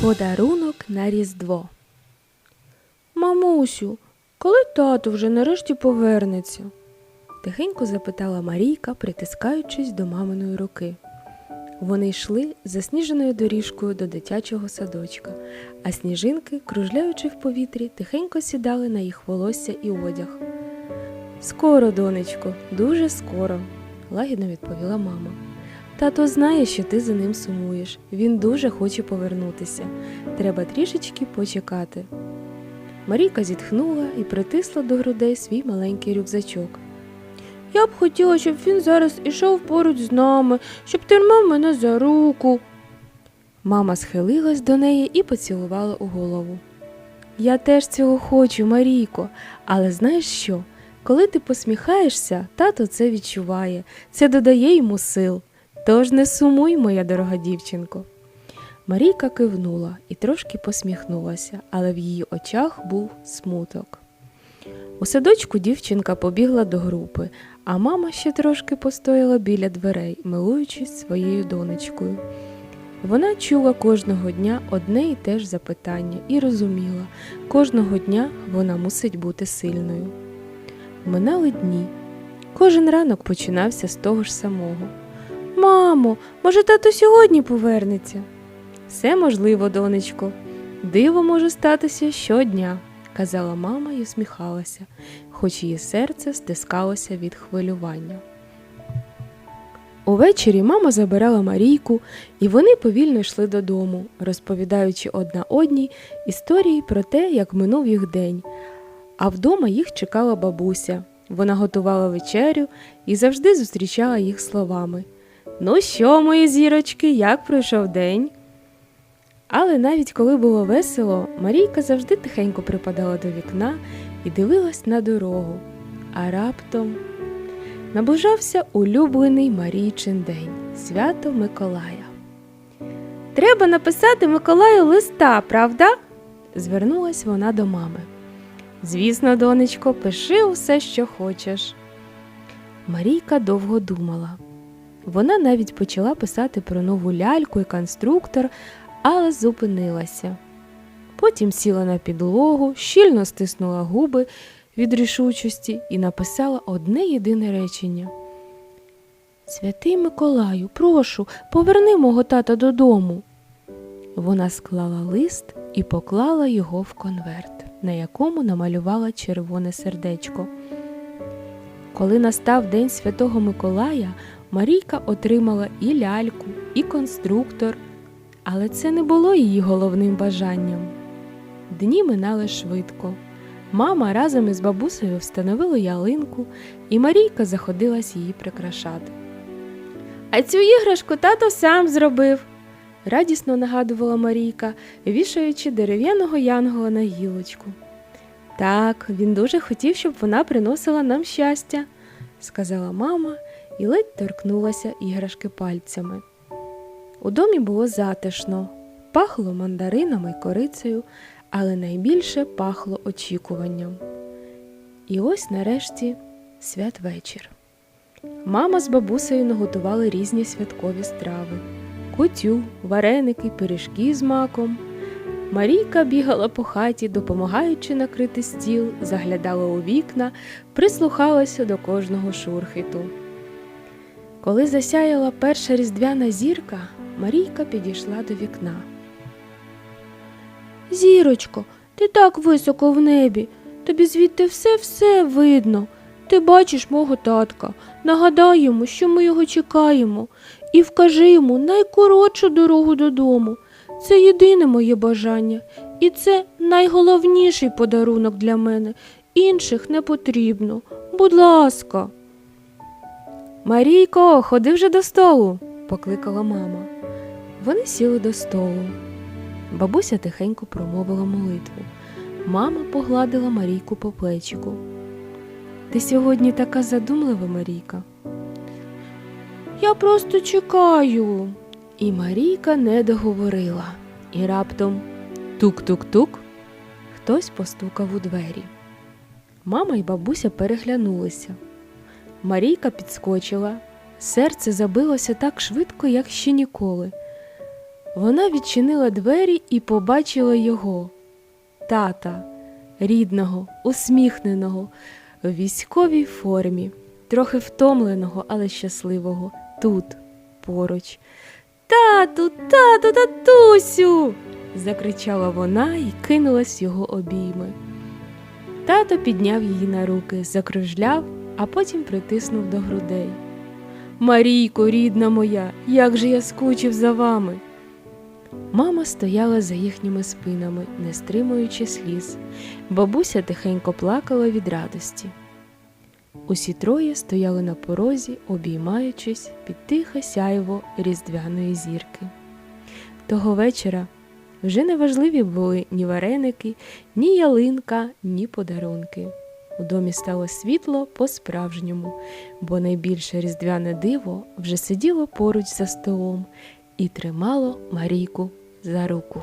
Подарунок на Різдво. Мамусю, коли тато вже нарешті повернеться? тихенько запитала Марійка, притискаючись до маминої руки. Вони йшли засніженою доріжкою до дитячого садочка, а сніжинки, кружляючи в повітрі, тихенько сідали на їх волосся і одяг. Скоро, донечко, дуже скоро, лагідно відповіла мама. Тато знає, що ти за ним сумуєш. Він дуже хоче повернутися. Треба трішечки почекати. Марійка зітхнула і притисла до грудей свій маленький рюкзачок. Я б хотіла, щоб він зараз ішов поруч з нами, щоб тримав мене за руку. Мама схилилась до неї і поцілувала у голову. Я теж цього хочу, Марійко, але знаєш що? Коли ти посміхаєшся, тато це відчуває, це додає йому сил. Тож не сумуй, моя дорога дівчинко. Марійка кивнула і трошки посміхнулася, але в її очах був смуток. У садочку дівчинка побігла до групи, а мама ще трошки постояла біля дверей, милуючись своєю донечкою. Вона чула кожного дня одне і те ж запитання і розуміла, кожного дня вона мусить бути сильною. Минали дні. Кожен ранок починався з того ж самого. Мамо, може, тато сьогодні повернеться? Все можливо, донечко. Диво може статися щодня, казала мама і усміхалася, хоч її серце стискалося від хвилювання. Увечері мама забирала Марійку, і вони повільно йшли додому, розповідаючи одна одній історії про те, як минув їх день. А вдома їх чекала бабуся. Вона готувала вечерю і завжди зустрічала їх словами. Ну що, мої зірочки, як пройшов день? Але навіть коли було весело, Марійка завжди тихенько припадала до вікна і дивилась на дорогу. А раптом наближався улюблений Марійчин день свято Миколая. Треба написати Миколаю листа, правда? звернулась вона до мами. Звісно, донечко, пиши усе, що хочеш. Марійка довго думала. Вона навіть почала писати про нову ляльку і конструктор, але зупинилася. Потім сіла на підлогу, щільно стиснула губи від рішучості і написала одне єдине речення. Святий Миколаю, прошу, поверни мого тата додому. Вона склала лист і поклала його в конверт, на якому намалювала червоне сердечко. Коли настав День Святого Миколая, Марійка отримала і ляльку, і конструктор, але це не було її головним бажанням. Дні минали швидко. Мама разом із бабусею встановила ялинку, і Марійка заходилась її прикрашати. А цю іграшку тато сам зробив, радісно нагадувала Марійка, вішаючи дерев'яного янгола на гілочку. Так, він дуже хотів, щоб вона приносила нам щастя, сказала мама і ледь торкнулася іграшки пальцями. У домі було затишно, пахло мандаринами й корицею, але найбільше пахло очікуванням. І ось нарешті святвечір. Мама з бабусею наготували різні святкові страви кутю, вареники, пиріжки з маком. Марійка бігала по хаті, допомагаючи накрити стіл, заглядала у вікна, прислухалася до кожного шурхиту. Коли засяяла перша різдвяна зірка, Марійка підійшла до вікна. Зірочко, ти так високо в небі, тобі звідти все-все видно. Ти бачиш мого татка, нагадай йому, що ми його чекаємо, і вкажи йому найкоротшу дорогу додому. Це єдине моє бажання, і це найголовніший подарунок для мене. Інших не потрібно. Будь ласка. Марійко, ходи вже до столу, покликала мама. Вони сіли до столу. Бабуся тихенько промовила молитву. Мама погладила Марійку по плечику. Ти сьогодні така задумлива, Марійка. Я просто чекаю, І Марійка не договорила. І раптом тук-тук-тук хтось постукав у двері. Мама й бабуся переглянулися. Марійка підскочила, серце забилося так швидко, як ще ніколи. Вона відчинила двері і побачила його, тата, рідного, усміхненого, в військовій формі, трохи втомленого, але щасливого, тут, поруч. Тату, тату, татусю. закричала вона і кинулась його обійми. Тато підняв її на руки, закружляв, а потім притиснув до грудей. Марійко, рідна моя, як же я скучив за вами. Мама стояла за їхніми спинами, не стримуючи сліз. Бабуся тихенько плакала від радості. Усі троє стояли на порозі, обіймаючись під тихе сяйво різдвяної зірки. Того вечора вже не важливі були ні вареники, ні ялинка, ні подарунки. У домі стало світло по-справжньому, бо найбільше різдвяне диво вже сиділо поруч за столом і тримало Марійку за руку.